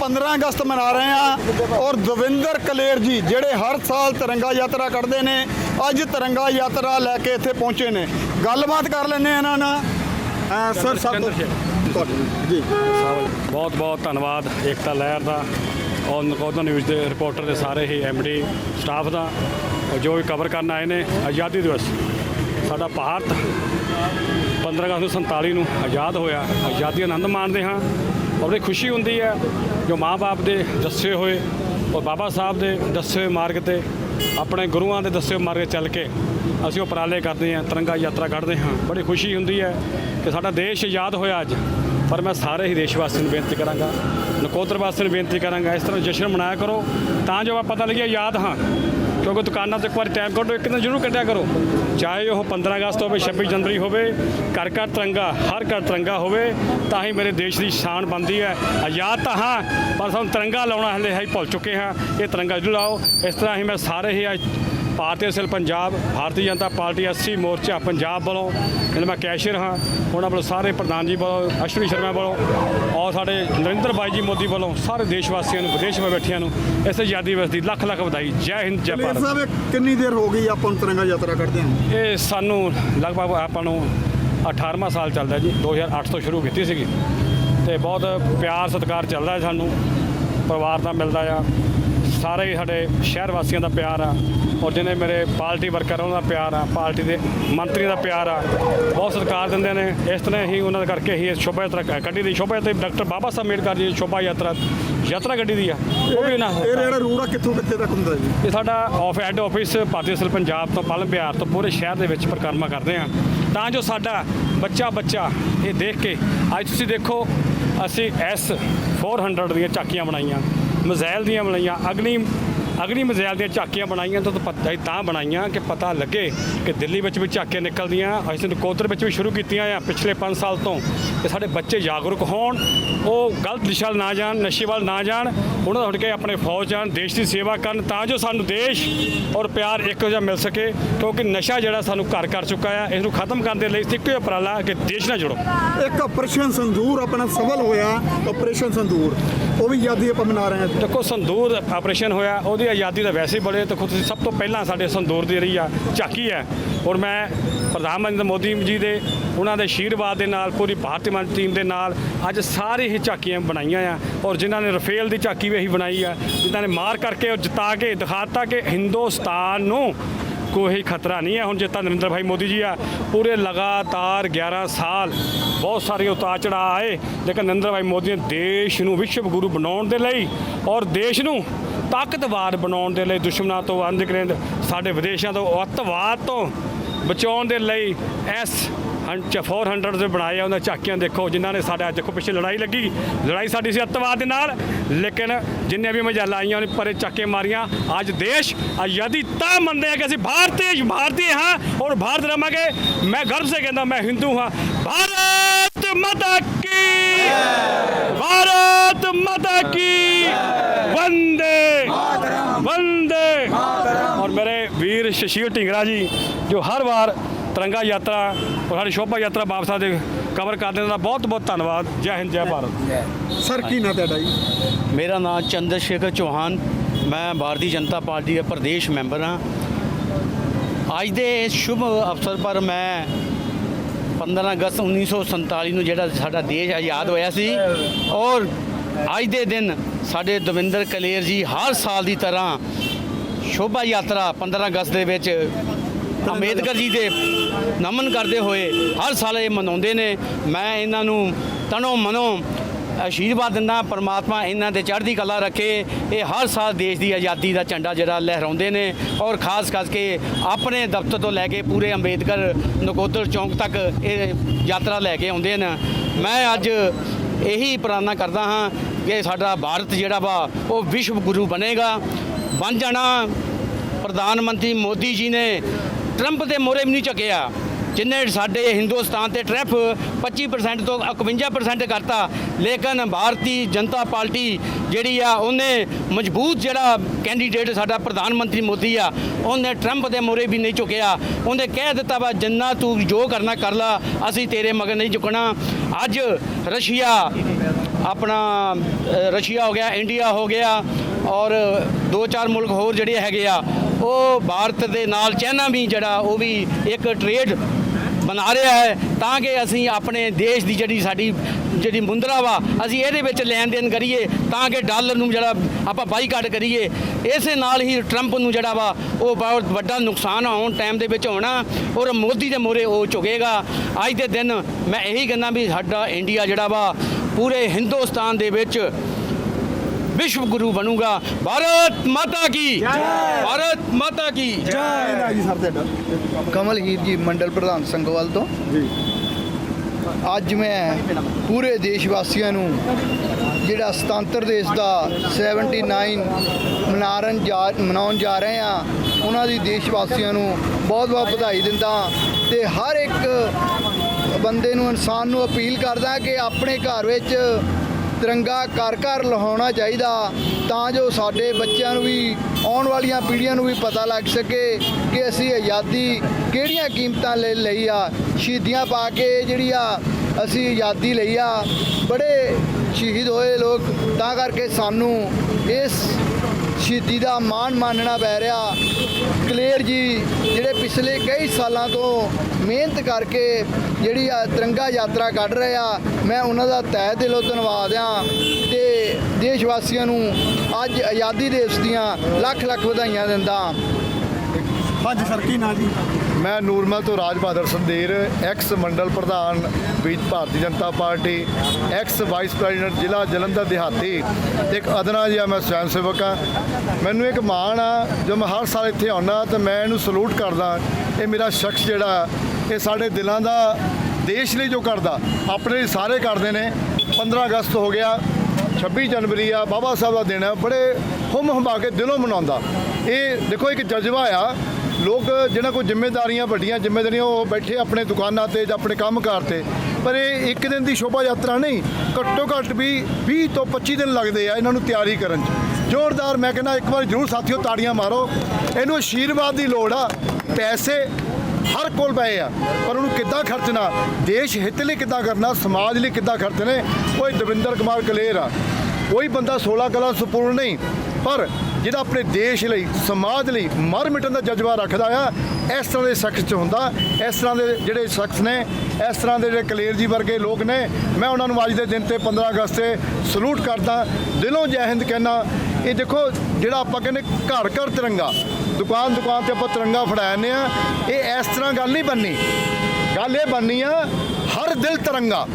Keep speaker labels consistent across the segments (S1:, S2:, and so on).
S1: 15 ਅਗਸਤ ਮਨਾ ਰਹੇ ਆ ਔਰ ਦਵਿੰਦਰ ਕਲੇਰ ਜੀ ਜਿਹੜੇ ਹਰ ਸਾਲ ਤਿਰੰਗਾ ਯਾਤਰਾ ਕੱਢਦੇ ਨੇ ਅੱਜ ਤਿਰੰਗਾ ਯਾਤਰਾ ਲੈ ਕੇ ਇੱਥੇ ਪਹੁੰਚੇ ਨੇ। ਗੱਲਬਾਤ ਕਰ ਲੈਂਦੇ ਆ ਇਹਨਾਂ ਨਾਲ। ਸਰ ਸਭ ਜੀ।
S2: ਬਹੁਤ ਬਹੁਤ ਧੰਨਵਾਦ ਏਕਤਾ ਲਹਿਰ ਦਾ ਔਰ ਨਕੋਦਰ ਨਿਊਜ਼ ਦੇ ਰਿਪੋਰਟਰ ਦੇ ਸਾਰੇ ਹੀ ਐਮਡੀ ਸਟਾਫ ਦਾ। ਔਰ ਜੋ ਵੀ ਕਵਰ ਕਰਨ ਆਏ ਨੇ ਆਜ਼ਾਦੀ ਦਿਵਸ। ਸਾਡਾ ਭਾਰਤ 15 ਅਗਸਤ 47 ਨੂੰ ਆਜ਼ਾਦ ਹੋਇਆ। ਆਜ਼ਾਦੀ ਆਨੰਦ ਮਾਣਦੇ ਹਾਂ। ਔਰ ਬੜੀ ਖੁਸ਼ੀ ਹੁੰਦੀ ਹੈ ਜੋ ਮਾਂ-ਬਾਪ ਦੇ ਦੱਸੇ ਹੋਏ ਔਰ ਬਾਬਾ ਸਾਹਿਬ ਦੇ ਦੱਸੇ ਹੋਏ ਮਾਰਗ ਤੇ ਆਪਣੇ ਗੁਰੂਆਂ ਦੇ ਦੱਸੇ ਹੋਏ ਮਾਰਗ ਚੱਲ ਕੇ ਅਸੀਂ ਉਪਰਾਲੇ ਕਰਦੇ ਹਾਂ, ਤਿਰੰਗਾ ਯਾਤਰਾ ਕੱਢਦੇ ਹਾਂ। ਬੜੀ ਖੁਸ਼ੀ ਹੁੰਦੀ ਹੈ ਕਿ ਸਾਡਾ ਦੇਸ਼ ਆਜ਼ਾਦ ਹੋਇਆ ਅੱਜ। ਪਰ ਮੈਂ ਸਾਰੇ ਹੀ ਦੇਸ਼ ਵਾਸੀਆਂ ਨੂੰ ਬੇਨਤੀ ਕਰਾਂਗਾ, ਨਕੋਦਰ ਵਾਸੀਆਂ ਨੂੰ ਬੇਨਤੀ ਕਰਾਂਗਾ, ਇਸ ਤਰ੍ਹਾਂ ਜਸ਼ਨ ਮਨਾਇਆ ਕਰੋ ਤਾਂ ਜੋ ਆਪਾਂ ਪਤਾ ਲੱਗਿਆ, ਯਾਦ ਹਾਂ। ਕਿਉਂਕਿ ਦੁਕਾਨਾਂ ਤੋਂ ਇੱਕ ਵਾਰ ਟਾਈਮ ਕੱਢੋ, ਇੱਕ ਦਿਨ ਜ਼ਰੂਰ ਕੱਢਿਆ ਕਰੋ। ਚਾਹੇ ਉਹ 15 ਅਗਸਤ ਹੋਵੇ 26 ਜਨਵਰੀ ਹੋਵੇ, ਘਰ ਘਰ ਤਿਰੰਗਾ, ਹਰ ਘਰ ਤਿਰੰਗਾ ਹੋਵੇ, ਤਾਂ ਹੀ ਮੇਰੇ ਦੇਸ਼ ਦੀ ਸ਼ਾਨ ਬਣਦੀ ਹੈ। ਆਜ਼ਾਦ ਤਾਂ ਹਾਂ, ਪਰ ਸਾਨੂੰ ਤਿਰੰਗਾ ਲਾਉਣਾ ਹਲੇ ਹੈ ਭੁੱਲ ਚੁੱਕੇ ਹਾਂ। ਇਹ ਤਿਰੰਗਾ ਜ਼ਰੂਰ ਲਾਓ ਇਸ ਤਰ੍ਹਾਂ ਹੀ ਮੈਂ ਸਾਰੇ ਹੀ ਅੱਜ ਭਾਰਤੀ ਸਿਲ ਪੰਜਾਬ ਭਾਰਤੀ ਜਨਤਾ ਪਾਰਟੀ ਐਸਸੀ ਮੋਰਚਾ ਪੰਜਾਬ ਵੱਲੋਂ ਇਹਨਾਂ ਮੈਂ ਕੈਸ਼ੀਅਰ ਹਾਂ ਉਹਨਾਂ ਵੱਲੋਂ ਸਾਰੇ ਪ੍ਰਧਾਨ ਜੀ ਵੱਲੋਂ ਅਸ਼ਵਨੀ ਸ਼ਰਮਾ ਵੱਲੋਂ ਔਰ ਸਾਡੇ ਨਰਿੰਦਰ ਬਾਈ ਜੀ ਮੋਦੀ ਵੱਲੋਂ ਸਾਰੇ ਦੇਸ਼ ਵਾਸੀਆਂ ਨੂੰ ਵਿਦੇਸ਼ ਵਿੱਚ ਬੈਠਿਆਂ ਨੂੰ ਇਸ ਆਜ਼ਾਦੀ ਦਿਵਸ ਦੀ ਲੱਖ ਲੱਖ ਵਧਾਈ ਜੈ ਹਿੰਦ ਜੈ ਭਾਰਤ।
S1: ਸਾਹਿਬ ਕਿੰਨੀ ਦੇਰ ਹੋ ਗਈ ਆਪਾਂ ਨੂੰ ਤਿਰੰਗਾ ਯਾਤਰਾ ਕੱਢਦੇ ਹਾਂ?
S2: ਇਹ ਸਾਨੂੰ ਲਗਭਗ ਆਪਾਂ ਨੂੰ 18ਵਾਂ ਸਾਲ ਚੱਲਦਾ ਜੀ 2008 ਤੋਂ ਸ਼ੁਰੂ ਕੀਤੀ ਸੀਗੀ। ਤੇ ਬਹੁਤ ਪਿਆਰ ਸਤਿਕਾਰ ਚੱਲਦਾ ਸਾਨੂੰ ਪਰਿਵਾਰ ਦਾ ਮਿਲਦਾ ਆ। ਸਾਰੇ ਹੀ ਸਾਡੇ ਸ਼ਹਿਰ ਵਾਸੀਆਂ ਦਾ ਪਿਆਰ ਆ ਔਰ ਜਿਹਨੇ ਮੇਰੇ ਪਾਰਟੀ ਵਰਕਰ ਉਹਨਾਂ ਦਾ ਪਿਆਰ ਆ ਪਾਰਟੀ ਦੇ ਮੰਤਰੀ ਦਾ ਪਿਆਰ ਆ ਬਹੁਤ ਸਤਿਕਾਰ ਦਿੰਦੇ ਨੇ। ਇਸ ਤਰ੍ਹਾਂ ਹੀ ਉਹਨਾਂ ਦੇ ਕਰਕੇ ਹੀ ਸ਼ੋਭਾ ਯਾਤਰਾ ਕੱਢੀ ਦੀ। ਸ਼ੋਭਾ ਯਾਤਰਾ ਡਾਕਟਰ ਬਾਬਾ ਸਾਹਿਬ ਅੰਬੇਡਕਰ ਜੀ ਸ਼ੋਭਾ ਯਾਤਰਾ ਯਾਤਰਾ ਕੱਢੀ ਦੀ ਆ। ਉਹ ਵੀ ਨਾ
S1: ਇਹ ਜਿਹੜਾ ਰੂਟ ਆ ਕਿੱਥੋਂ ਕਿੱਥੇ ਤੱਕ ਹੁੰਦਾ ਜੀ?
S2: ਇਹ ਸਾਡਾ ਆਫ ਹੈੱਡ ਆਫਿਸ ਭਾਰਤੀ ਅਸਲ ਪੰਜਾਬ ਤੋਂ ਪਲ ਬਿਹਾਰ ਤੋਂ ਪੂਰੇ ਸ਼ਹਿਰ ਦੇ ਵਿੱਚ ਪ੍ਰਕਰਮਾ ਕਰਦੇ ਹਾਂ ਤਾਂ ਜੋ ਸਾਡਾ ਬੱਚਾ ਬੱਚਾ ਇਹ ਦੇਖ ਕੇ ਅੱਜ ਤੁਸੀਂ ਦੇਖੋ ਅਸੀਂ ਐਸ 400 ਦੀਆਂ ਝਾਕੀਆਂ ਬਣਾਈਆਂ। ਮਜ਼ਾਇਲ ਦੀਆਂ ਬਣਾਈਆਂ ਅਗਨੀ ਅਗਨੀ ਮਜ਼ਾਇਲ ਦੀਆਂ ਝਾਕੀਆਂ ਬਣਾਈਆਂ ਤਾਂ ਪਤਾ ਹੀ ਤਾਂ ਬਣਾਈਆਂ ਕਿ ਪਤਾ ਲੱਗੇ ਕਿ ਦਿੱਲੀ ਵਿੱਚ ਵੀ ਝਾਕੀਆਂ ਨਿਕਲਦੀਆਂ ਅਸੀਂ ਨਕੋਦਰ ਵਿੱਚ ਵੀ ਸ਼ੁਰੂ ਕੀਤੀਆਂ ਆ ਪਿਛਲੇ 5 ਸਾਲ ਤੋਂ ਕਿ ਸਾਡੇ ਬੱਚੇ ਜਾਗਰੂਕ ਹੋਣ ਉਹ ਗਲਤ ਦਿਸ਼ਾ ਨਾ ਜਾਣ ਨਸ਼ੇ ਵੱਲ ਨਾ ਜਾਣ ਉਹਨਾਂ ਦਾ ਉੱਠ ਕੇ ਆਪਣੇ ਫੌਜ ਜਾਣ ਦੇਸ਼ ਦੀ ਸੇਵਾ ਕਰਨ ਤਾਂ ਜੋ ਸਾਨੂੰ ਦੇਸ਼ ਔਰ ਪਿਆਰ ਇੱਕੋ ਜਿਹਾ ਮਿਲ ਸਕੇ ਕਿਉਂਕਿ ਨਸ਼ਾ ਜਿਹੜਾ ਸਾਨੂੰ ਘਰ ਕਰ ਚੁੱਕਾ ਹੈ ਇਸ ਨੂੰ ਖਤਮ ਕਰਨ ਦੇ ਲਈ ਇੱਕੋ ਹੀ ਉਪਰਾਲਾ ਕਿ ਦੇਸ਼ ਨਾਲ ਜੁੜੋ
S1: ਇੱਕ ਆਪਰੇਸ਼ਨ ਸੰਦੂਰ ਆਪਣਾ ਸਫਲ ਹੋਇਆ ਆਪਰੇਸ਼ਨ ਸੰਦੂਰ ਉਹ ਵੀ ਆਜ਼ਾਦੀ ਆਪਾਂ ਮਨਾ ਰਹੇ ਹਾਂ।
S2: ਦੇਖੋ ਸੰਦੂਰ ਆਪਰੇਸ਼ਨ ਹੋਇਆ ਉਹਦੀ ਆਜ਼ਾਦੀ ਦਾ ਵੈਸੇ ਹੀ ਬੜੇ, ਦੇਖੋ ਤੁਸੀਂ ਸਭ ਤੋਂ ਪਹਿਲਾਂ ਸਾਡੇ ਸੰਦੂਰ ਦੀ ਰਹੀ ਆ ਝਾਕੀ ਹੈ, ਔਰ ਮੈਂ ਪ੍ਰਧਾਨ ਮੰਤਰੀ ਮੋਦੀ ਜੀ ਦੇ, ਉਹਨਾਂ ਦੇ ਆਸ਼ੀਰਵਾਦ ਦੇ ਨਾਲ, ਪੂਰੀ ਭਾਰਤੀ ਮੰਤਰੀ ਟੀਮ ਦੇ ਨਾਲ ਅੱਜ ਸਾਰੇ ਹੀ ਝਾਕੀਆਂ ਬਣਾਈਆਂ ਆ, ਔਰ ਜਿਨ੍ਹਾਂ ਨੇ ਰਫੇਲ ਦੀ ਝਾਕੀ ਵੀ ਅਸੀਂ ਬਣਾਈ ਆ, ਜਿਨ੍ਹਾਂ ਨੇ ਮਾਰ ਕਰਕੇ ਔਰ ਜਿਤਾ ਕੇ, ਦਿਖਾਤਾ ਕਿ ਹਿੰਦੁਸਤਾਨ ਨੂੰ ਕੋਈ ਖਤਰਾ ਨਹੀਂ ਹੈ। ਹੁਣ ਜਿੱਤਾ ਨਰਿੰਦਰ ਭਾਈ ਮੋਦੀ ਜੀ ਆ, ਪੂਰੇ ਲਗਾਤਾਰ 11 ਸਾਲ ਬਹੁਤ ਸਾਰੇ ਉਤਾਰ ਚੜ੍ਹਾਅ ਆਏ, ਲੇਕਿਨ ਨਰਿੰਦਰ ਭਾਈ ਮੋਦੀ ਨੇ ਦੇਸ਼ ਨੂੰ ਵਿਸ਼ਵ ਗੁਰੂ ਬਣਾਉਣ ਦੇ ਲਈ ਔਰ ਦੇਸ਼ ਨੂੰ ਤਾਕਤਵਾਰ ਬਣਾਉਣ ਦੇ ਲਈ ਦੁਸ਼ਮਣਾਂ ਤੋਂ ਅੰਧਕ੍ਰਿੰਦ ਸਾਡੇ ਵਿਦੇਸ਼ਾਂ ਤੋਂ ਅੱਤਵਾਦ ਤੋਂ ਬਚਾਉਣ ਦੇ ਲਈ ਐਸ 400 ਦੇ ਬਣਾਏ ਆ ਉਹਨਾਂ ਝਾਕੀਆਂ ਦੇਖੋ ਜਿਨ੍ਹਾਂ ਨੇ ਸਾਡੇ ਅੱਜ ਦੇਖੋ ਪਿੱਛੇ ਲੜਾਈ ਲੱਗੀ। ਲੜਾਈ ਸਾਡੀ ਸੀ ਅੱਤਵਾਦ ਦੇ ਨਾਲ ਲੇਕਿਨ ਜਿੰਨੇ ਵੀ ਮਜਾਲਾਂ ਆਈਆਂ ਉਹਨੇ ਪਰੇ ਚੱਕੇ ਮਾਰੀਆਂ। ਅੱਜ ਦੇਸ਼ ਆਜ਼ਾਦੀ ਤਾਂ ਮੰਨਦੇ ਆ ਕਿ ਅਸੀਂ ਭਾਰਤੀ ਭਾਰਤੀ ਹਾਂ ਔਰ ਭਾਰਤ ਰਵਾਂਗੇ। ਮੈਂ ਗਰਵ ਸੇ ਕਹਿੰਦਾ ਮੈਂ ਹਿੰਦੂ ਹਾਂ। ਭਾਰਤ ਮਾਤਾ ਕੀ! ਭਾਰਤ ਮਾਤਾ ਕੀ! ਵੰਦੇ ਵੰਦੇ ਔਰ ਮੇਰੇ ਵੀਰ ਸ਼ਸ਼ੀਰ ਢਿੰਗਰਾ ਜੀ ਜੋ ਹਰ ਵਾਰ ਤਿਰੰਗਾ ਯਾਤਰਾ ਔਰ ਸਾਡੀ ਸ਼ੋਭਾ ਯਾਤਰਾ ਵਾਪਸਾ ਦੇ ਕਵਰ ਕਰਦੇ ਨੇ ਦਾ ਬਹੁਤ ਬਹੁਤ ਧੰਨਵਾਦ। ਜੈ ਹਿੰਦ ਜੈ ਭਾਰਤ।
S1: ਸਰ ਕੀ ਨਾਂ ਤੁਹਾਡਾ ਜੀ?
S3: ਮੇਰਾ ਨਾਮ ਚੰਦਰ ਸ਼ੇਖਰ ਚੌਹਾਨ ਮੈਂ ਭਾਰਤੀ ਜਨਤਾ ਪਾਰਟੀ ਦਾ ਪ੍ਰਦੇਸ਼ ਮੈਂਬਰ ਹਾਂ। ਅੱਜ ਦੇ ਇਸ ਸ਼ੁਭ ਅਵਸਰ ਪਰ ਮੈਂ 15 ਅਗਸਤ 1947 ਨੂੰ ਜਿਹੜਾ ਸਾਡਾ ਦੇਸ਼ ਆਜ਼ਾਦ ਹੋਇਆ ਸੀ ਔਰ ਅੱਜ ਦੇ ਦਿਨ ਸਾਡੇ ਦਵਿੰਦਰ ਕਲੇਰ ਜੀ ਹਰ ਸਾਲ ਦੀ ਤਰ੍ਹਾਂ ਸ਼ੋਭਾ ਯਾਤਰਾ 15 ਅਗਸਤ ਦੇ ਵਿੱਚ ਅੰਬੇਦਕਰ ਜੀ ਦੇ ਨਮਨ ਕਰਦੇ ਹੋਏ ਹਰ ਸਾਲ ਇਹ ਮਨਾਉਂਦੇ ਨੇ। ਮੈਂ ਇਹਨਾਂ ਨੂੰ ਤਨੋ ਮਨੋ ਆਸ਼ੀਰਵਾਦ ਦਿੰਦਾ, ਪਰਮਾਤਮਾ ਇਹਨਾਂ ਦੇ ਚੜ੍ਹਦੀ ਕਲਾ ਰੱਖੇ। ਇਹ ਹਰ ਸਾਲ ਦੇਸ਼ ਦੀ ਆਜ਼ਾਦੀ ਦਾ ਝੰਡਾ ਜਿਹੜਾ ਲਹਿਰਾਉਂਦੇ ਨੇ ਔਰ ਖਾਸ ਕਰਕੇ ਆਪਣੇ ਦਫ਼ਤਰ ਤੋਂ ਲੈ ਕੇ ਪੂਰੇ ਅੰਬੇਦਕਰ ਨਕੋਦਰ ਚੌਂਕ ਤੱਕ ਇਹ ਯਾਤਰਾ ਲੈ ਕੇ ਆਉਂਦੇ ਨੇ। ਮੈਂ ਅੱਜ ਇਹੀ ਪ੍ਰਾਰਥਨਾ ਕਰਦਾ ਹਾਂ ਕਿ ਸਾਡਾ ਭਾਰਤ ਜਿਹੜਾ ਵਾ, ਉਹ ਵਿਸ਼ਵ ਗੁਰੂ ਬਣੇਗਾ। ਬਣ ਜਾਣਾ ਪ੍ਰਧਾਨ ਮੰਤਰੀ ਮੋਦੀ ਜੀ ਨੇ। ਟਰੰਪ ਦੇ ਮੋਰੇ ਵੀ ਨਹੀਂ ਚੱਕਿਆ ਜਿੰਨੇ ਸਾਡੇ ਹਿੰਦੁਸਤਾਨ ਤੇ ਟਰੈਫ 25% ਤੋਂ 51% ਕਰਤਾ। ਲੇਕਿਨ ਭਾਰਤੀ ਜਨਤਾ ਪਾਰਟੀ ਜਿਹੜੀ ਆ, ਉਹਨੇ ਮਜ਼ਬੂਤ ਜਿਹੜਾ ਕੈਂਡੀਡੇਟ ਸਾਡਾ ਪ੍ਰਧਾਨ ਮੰਤਰੀ ਮੋਦੀ ਆ, ਉਹਨੇ ਟਰੰਪ ਦੇ ਮੋਰੇ ਵੀ ਨਹੀਂ ਝੁਕਿਆ। ਉਹਨੇ ਕਹਿ ਦਿੱਤਾ ਵਾ, ਜਿੰਨਾ ਤੂੰ ਜੋ ਕਰਨਾ ਕਰ ਲਾ, ਅਸੀਂ ਤੇਰੇ ਮਗਰ ਨਹੀਂ ਝੁਕਣਾ। ਅੱਜ ਰਸ਼ੀਆ ਆਪਣਾ ਰਸ਼ੀਆ ਹੋ ਗਿਆ, ਇੰਡੀਆ ਹੋ ਗਿਆ ਔਰ ਦੋ ਚਾਰ ਮੁਲਕ ਹੋਰ ਜਿਹੜੇ ਹੈਗੇ ਆ, ਉਹ ਭਾਰਤ ਦੇ ਨਾਲ ਚਾਈਨਾ ਵੀ ਜਿਹੜਾ, ਉਹ ਵੀ ਇੱਕ ਟ੍ਰੇਡ ਬਣਾ ਰਿਹਾ ਹੈ ਤਾਂ ਕਿ ਅਸੀਂ ਆਪਣੇ ਦੇਸ਼ ਦੀ ਜਿਹੜੀ ਸਾਡੀ, ਜਿਹੜੀ ਮੁੰਦਰਾ ਵਾ, ਅਸੀਂ ਇਹਦੇ ਵਿੱਚ ਲੈਣ ਦੇਣ ਕਰੀਏ ਤਾਂ ਕਿ ਡਾਲਰ ਨੂੰ ਜਿਹੜਾ ਆਪਾਂ ਬਾਈਕਾਟ ਕਰੀਏ। ਇਸੇ ਨਾਲ ਹੀ ਟਰੰਪ ਨੂੰ ਜਿਹੜਾ ਵਾ, ਉਹ ਬਹੁਤ ਵੱਡਾ ਨੁਕਸਾਨ ਆਉਣ ਟਾਈਮ ਦੇ ਵਿੱਚ ਹੋਣਾ ਔਰ ਮੋਦੀ ਦੇ ਮੋਰੇ ਉਹ ਝੁਕੇਗਾ। ਅੱਜ ਦੇ ਦਿਨ ਮੈਂ ਇਹੀ ਕਹਿੰਦਾ ਵੀ ਸਾਡਾ ਇੰਡੀਆ ਜਿਹੜਾ ਵਾ ਪੂਰੇ ਹਿੰਦੁਸਤਾਨ ਦੇ ਵਿੱਚ ਵਿਸ਼ਵ ਗੁਰੂ ਬਣੂਗਾ। ਭਾਰਤ ਮਾਤਾ ਕੀ? ਭਾਰਤ ਮਾਤਾ ਕੀ?
S1: ਜੈ। ਜੀ ਸਰ ਤੁਹਾਡਾ
S4: ਕਮਲ ਹੀਰ ਜੀ ਮੰਡਲ ਪ੍ਰਧਾਨ ਸੰਗੋਵਾਲ ਤੋਂ।
S1: ਜੀ।
S4: ਅੱਜ ਮੈਂ ਪੂਰੇ ਦੇਸ਼ ਵਾਸੀਆਂ ਨੂੰ ਜਿਹੜਾ ਸੁਤੰਤਰ ਦੇਸ਼ ਦਾ 79 ਮਨਾਰਨ ਜਾ ਮਨਾਉਣ ਜਾ ਰਹੇ ਆ ਉਹਨਾਂ ਦੀ ਦੇਸ਼ ਵਾਸੀਆਂ ਨੂੰ ਬਹੁਤ ਬਹੁਤ ਵਧਾਈ ਦਿੰਦਾ ਤੇ ਹਰ ਇੱਕ ਬੰਦੇ ਨੂੰ ਇਨਸਾਨ ਨੂੰ ਅਪੀਲ ਕਰਦਾ ਕਿ ਆਪਣੇ ਘਰ ਵਿੱਚ ਤਿਰੰਗਾ ਘਰ ਘਰ ਲਹਾਉਣਾ ਚਾਹੀਦਾ, ਤਾਂ ਜੋ ਸਾਡੇ ਬੱਚਿਆਂ ਨੂੰ ਵੀ, ਆਉਣ ਵਾਲੀਆਂ ਪੀੜ੍ਹੀਆਂ ਨੂੰ ਵੀ ਪਤਾ ਲੱਗ ਸਕੇ ਕਿ ਅਸੀਂ ਆਜ਼ਾਦੀ ਕਿਹੜੀਆਂ ਕੀਮਤਾਂ ਲਈ ਲਈ ਆ। ਸ਼ਹੀਦੀਆਂ ਪਾ ਕੇ ਜਿਹੜੀ ਆ, ਅਸੀਂ ਆਜ਼ਾਦੀ ਲਈ ਆ। ਬੜੇ ਸ਼ਹੀਦ ਹੋਏ ਲੋਕ, ਤਾਂ ਕਰਕੇ ਸਾਨੂੰ ਇਸ ਸ਼ਹੀਦੀ ਦਾ ਮਾਣ ਮਾਨਣਾ ਪੈ ਰਿਹਾ। ਕਲੇਰ ਜੀ ਜਿਹੜੇ ਪਿਛਲੇ ਕਈ ਸਾਲਾਂ ਤੋਂ ਮਿਹਨਤ ਕਰਕੇ ਜਿਹੜੀ ਆ ਤਿਰੰਗਾ ਯਾਤਰਾ ਕੱਢ ਰਹੇ ਆ, ਮੈਂ ਉਹਨਾਂ ਦਾ ਤਹਿ ਦਿਲੋਂ ਧੰਨਵਾਦ ਆ ਤੇ ਦੇਸ਼ ਵਾਸੀਆਂ ਨੂੰ ਅੱਜ ਆਜ਼ਾਦੀ ਦਿਵਸ ਦੀਆਂ ਲੱਖ ਲੱਖ ਵਧਾਈਆਂ ਦਿੰਦਾ।
S1: ਹਾਂਜੀ, ਸਰ, ਕੀ ਨਾਂ ਜੀ?
S5: ਮੈਂ ਨੂਰਮਲ ਤੋਂ ਰਾਜ ਬਹਾਦਰ ਸੰਦੇਰ ਐਕਸ ਮੰਡਲ ਪ੍ਰਧਾਨ ਬੀਜ Bharatiya Janata party ex vice president ਜ਼ਿਲ੍ਹਾ ਜਲੰਧਰ ਦਿਹਾਤੀ। ਤੇ ਇੱਕ ਅਦਨਾ ਜਿਹਾ ਮੈਂ ਸਵੈਂ ਸੇਵਕ ਹਾਂ। ਮੈਨੂੰ ਇੱਕ ਮਾਣ ਆ ਜੋ ਮੈਂ ਹਰ ਸਾਲ ਇੱਥੇ ਆਉਣਾ ਤਾਂ ਮੈਂ ਇਹਨੂੰ ਸਲੂਟ ਕਰਦਾ, ਇਹ ਮੇਰਾ ਸ਼ਖਸ ਜਿਹੜਾ, ਇਹ ਸਾਡੇ ਦਿਲਾਂ ਦਾ ਦੇਸ਼ ਲਈ ਜੋ ਕਰਦਾ, ਆਪਣੇ ਲਈ ਸਾਰੇ ਕਰਦੇ ਨੇ। 15 ਅਗਸਤ ਹੋ ਗਿਆ 26 ਜਨਵਰੀ ਆ, ਬਾਬਾ ਸਾਹਿਬ ਦਾ ਦਿਨ ਆ, ਬੜੇ ਹੁੰਮ ਹੰਬਾ ਕੇ ਦਿਲੋਂ ਮਨਾਉਂਦਾ। ਇਹ ਦੇਖੋ, ਇੱਕ ਜਜ਼ਬਾ ਆ ਲੋਕ ਜਿਹਨਾਂ ਕੋਲ ਜ਼ਿੰਮੇਵਾਰੀਆਂ ਵੱਡੀਆਂ ਜ਼ਿੰਮੇਵਾਰੀਆਂ ਉਹ ਬੈਠੇ ਆਪਣੇ ਦੁਕਾਨਾਂ ਤੇ ਜਾਂ ਆਪਣੇ ਕੰਮਕਾਰ ਤੇ। ਪਰ ਇਹ ਇੱਕ ਦਿਨ ਦੀ ਸ਼ੋਭਾ ਯਾਤਰਾ ਨਹੀਂ, ਘੱਟੋ ਘੱਟ ਵੀ 20 ਤੋਂ 25 ਦਿਨ ਲੱਗਦੇ ਆ ਇਹਨਾਂ ਨੂੰ ਤਿਆਰੀ ਕਰਨ 'ਚ। ਜ਼ੋਰਦਾਰ, ਮੈਂ ਕਹਿੰਦਾ ਇੱਕ ਵਾਰ ਜ਼ਰੂਰ ਸਾਥੀਓ ਤਾੜੀਆਂ ਮਾਰੋ। ਇਹਨੂੰ ਆਸ਼ੀਰਵਾਦ ਦੀ ਲੋੜ ਆ, ਪੈਸੇ ਹਰ ਕੋਲ ਪਏ ਆ, ਪਰ ਉਹਨੂੰ ਕਿੱਦਾਂ ਖਰਚਣਾ? ਦੇਸ਼ ਹਿੱਤ ਲਈ ਕਿੱਦਾਂ ਕਰਨਾ, ਸਮਾਜ ਲਈ ਕਿੱਦਾਂ ਖਰਚਣੇ? ਕੋਈ ਦਵਿੰਦਰ ਕੁਮਾਰ ਕਲੇਰ ਆ। ਕੋਈ ਬੰਦਾ 16 ਕਲਾ ਸੰਪੂਰਨ ਨਹੀਂ, ਪਰ ਜਿਹੜਾ ਆਪਣੇ ਦੇਸ਼ ਲਈ, ਸਮਾਜ ਲਈ ਮਰ ਮਿਟਣ ਦਾ ਜਜ਼ਬਾ ਰੱਖਦਾ ਆ, ਇਸ ਤਰ੍ਹਾਂ ਦੇ ਸ਼ਖਸ ਚ ਹੁੰਦਾ, ਇਸ ਤਰ੍ਹਾਂ ਦੇ ਜਿਹੜੇ ਸ਼ਖਸ ਨੇ, ਇਸ ਤਰ੍ਹਾਂ ਦੇ ਜਿਹੜੇ ਕਲੇਰ ਜੀ ਵਰਗੇ ਲੋਕ ਨੇ, ਮੈਂ ਉਹਨਾਂ ਨੂੰ ਅੱਜ ਦੇ ਦਿਨ ਤੇ 15 ਅਗਸਤ ਤੇ ਸਲੂਟ ਕਰਦਾ, ਦਿਲੋਂ ਜੈ ਹਿੰਦ ਕਹਿਣਾ ਇਹ ਦੇਖੋ ਜਿਹੜਾ ਆਪਾਂ ਕਹਿੰਦੇ ਘਰ ਘਰ ਤਿਰੰਗਾ, ਦੁਕਾਨ ਦੁਕਾਨ ਤੇ ਆਪਾਂ ਤਿਰੰਗਾ ਫੜਾ ਜਾਂਦੇ ਆ ਇਹ ਇਸ ਤਰ੍ਹਾਂ ਗੱਲ ਨਹੀਂ ਬੰਨੀ ਗੱਲ ਇਹ ਬੰਨੀ ਆ, ਹਰ ਦਿਲ ਤਿਰੰਗਾ।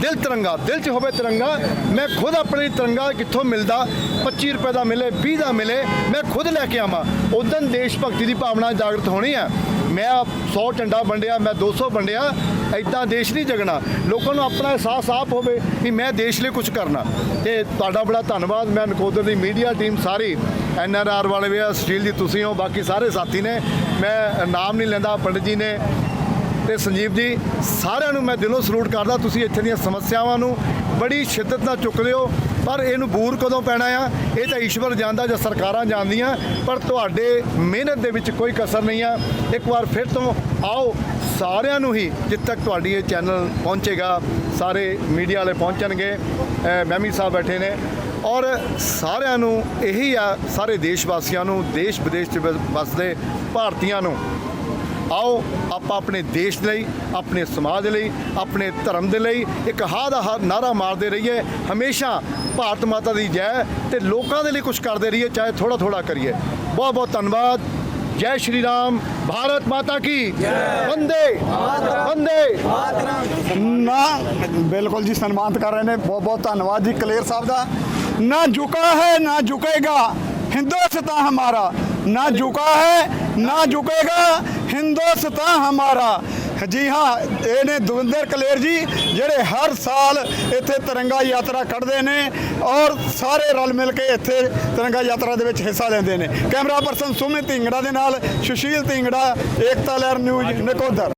S5: ਦਿਲ ਤਿਰੰਗਾ, ਦਿਲ 'ਚ ਹੋਵੇ ਤਿਰੰਗਾ, ਮੈਂ ਖੁਦ ਆਪਣੇ ਤਿਰੰਗਾ ਕਿੱਥੋਂ ਮਿਲਦਾ? 25 ਰੁਪਏ ਦਾ ਮਿਲੇ 20 ਦਾ ਮਿਲੇ, ਮੈਂ ਖੁਦ ਲੈ ਕੇ ਆਵਾਂ। ਉਦੋਂ ਦੇਸ਼ ਭਗਤੀ ਦੀ ਭਾਵਨਾ ਜਾਗਰਤ ਹੋਣੀ ਆ ਮੈਂ 100 ਝੰਡਾ ਵੰਡਿਆ, ਮੈਂ 200 ਵੰਡਿਆ ਐਦਾਂ ਦੇਸ਼ ਨਹੀਂ ਜਗਣਾ। ਲੋਕਾਂ ਨੂੰ ਆਪਣਾ ਅਹਿਸਾਸ ਆਪ ਹੋਵੇ ਕਿ ਮੈਂ ਦੇਸ਼ ਲਈ ਕੁਝ ਕਰਨਾ। ਤੇ ਤੁਹਾਡਾ ਬੜਾ ਧੰਨਵਾਦ। ਮੈਂ ਨਕੋਦਰ ਦੀ ਮੀਡੀਆ ਟੀਮ ਸਾਰੀ, ਐਨ ਆਰ ਆਰ ਵਾਲੇ ਵੀ ਆ ਸੁਸ਼ੀਲ ਦੀ ਤੁਸੀਂ ਹੋ, ਬਾਕੀ ਸਾਰੇ ਸਾਥੀ ਨੇ। ਮੈਂ ਨਾਮ ਨਹੀਂ ਲੈਂਦਾ, ਪੰਡਿਤ ਜੀ ਨੇ। ਤੇ ਸੰਜੀਵ ਜੀ, ਸਾਰਿਆਂ ਨੂੰ ਮੈਂ ਦਿਲੋਂ ਸਲੂਟ ਕਰਦਾ, ਤੁਸੀਂ ਇੱਥੇ ਦੀਆਂ ਸਮੱਸਿਆਵਾਂ ਨੂੰ ਬੜੀ ਸ਼ਿੱਦਤ ਨਾਲ ਚੁੱਕਦੇ ਹੋ ਪਰ ਇਹਨੂੰ ਬੂਰ ਕਦੋਂ ਪੈਣਾ ਆ? ਇਹ ਤਾਂ ਈਸ਼ਵਰ ਜਾਣਦਾ ਜਾਂ ਸਰਕਾਰਾਂ ਜਾਣਦੀਆਂ, ਪਰ ਤੁਹਾਡੇ ਮਿਹਨਤ ਦੇ ਵਿੱਚ ਕੋਈ ਕਸਰ ਨਹੀਂ ਆ। ਇੱਕ ਵਾਰ ਫਿਰ ਤੋਂ ਆਓ, ਸਾਰਿਆਂ ਨੂੰ ਹੀ ਜਿੱਥੇ ਤੱਕ ਤੁਹਾਡੀ ਇਹ ਚੈਨਲ ਪਹੁੰਚੇਗਾ, ਸਾਰੇ ਮੀਡੀਆ ਵਾਲੇ ਪਹੁੰਚਣਗੇ, ਅਹ ਮੈਮੀ ਸਾਹਿਬ ਬੈਠੇ ਨੇ। ਔਰ ਸਾਰਿਆਂ ਨੂੰ ਇਹੀ ਆ, ਸਾਰੇ ਦੇਸ਼ ਵਾਸੀਆਂ ਨੂੰ ਦੇਸ਼ ਵਿਦੇਸ਼ 'ਚ ਵਸ- ਵਸਦੇ ਭਾਰਤੀਆਂ ਨੂੰ ਆਓ ਆਪਾਂ ਆਪਣੇ ਦੇਸ਼ ਲਈ ਆਪਣੇ ਸਮਾਜ ਲਈ ਆਪਣੇ ਧਰਮ ਦੇ ਲਈ ਇੱਕ ਹਾ ਦਾ ਨਾਰਾ ਮਾਰਦੇ ਰਹੀਏ। ਹਮੇਸ਼ਾ ਭਾਰਤ ਮਾਤਾ ਦੀ ਜੈ ਤੇ ਲੋਕਾਂ ਦੇ ਲਈ ਕੁਝ ਕਰਦੇ ਰਹੀਏ ਚਾਹੇ ਥੋੜਾ ਥੋੜਾ ਕਰੀਏ। ਬਹੁਤ ਬਹੁਤ ਧੰਨਵਾਦ। ਜੈ ਸ਼੍ਰੀ ਰਾਮ। ਭਾਰਤ ਮਾਤਾ ਕੀ? ਵੰਦੇ। ਵੰਦੇ।
S1: ਨਾ ਬਿਲਕੁਲ ਜੀ ਸਨਮਾਨਿਤ ਕਰ ਰਹੇ ਨੇ। ਬਹੁਤ ਬਹੁਤ ਧੰਨਵਾਦ ਜੀ ਕਲੇਰ ਸਾਹਿਬ ਦਾ। ਨਾ ਝੁਕਾ ਹੈ ਨਾ ਝੁਕੇਗਾ। ਹਿੰਦੁਸਤਾਨ ਹਮਾਰਾ ਨਾ ਝੁਕਾ ਹੈ ਨਾ ਝੁਕੇਗਾ ਹਿੰਦੁਸਤਾਨ ਹਮਾਰਾ ਜੀ ਹਾਂ ਇਹ ਨੇ ਦਵਿੰਦਰ ਕਲੇਰ ਜੀ ਜਿਹੜੇ ਹਰ ਸਾਲ ਇੱਥੇ ਤਿਰੰਗਾ ਯਾਤਰਾ ਕੱਢਦੇ ਨੇ ਔਰ ਸਾਰੇ ਰਲ ਮਿਲ ਕੇ ਇੱਥੇ ਤਿਰੰਗਾ ਯਾਤਰਾ ਦੇ ਵਿੱਚ ਹਿੱਸਾ ਲੈਂਦੇ ਨੇ ਕੈਮਰਾ ਪਰਸਨ ਸੁਮਿਤ ਢਿੰਗੜਾ ਦੇ ਨਾਲ ਸੁਸ਼ੀਲ ਢਿੰਗੜਾ ਏਕਤਾ ਲਹਿਰ ਨਿਊਜ਼ ਨਕੋਦਰ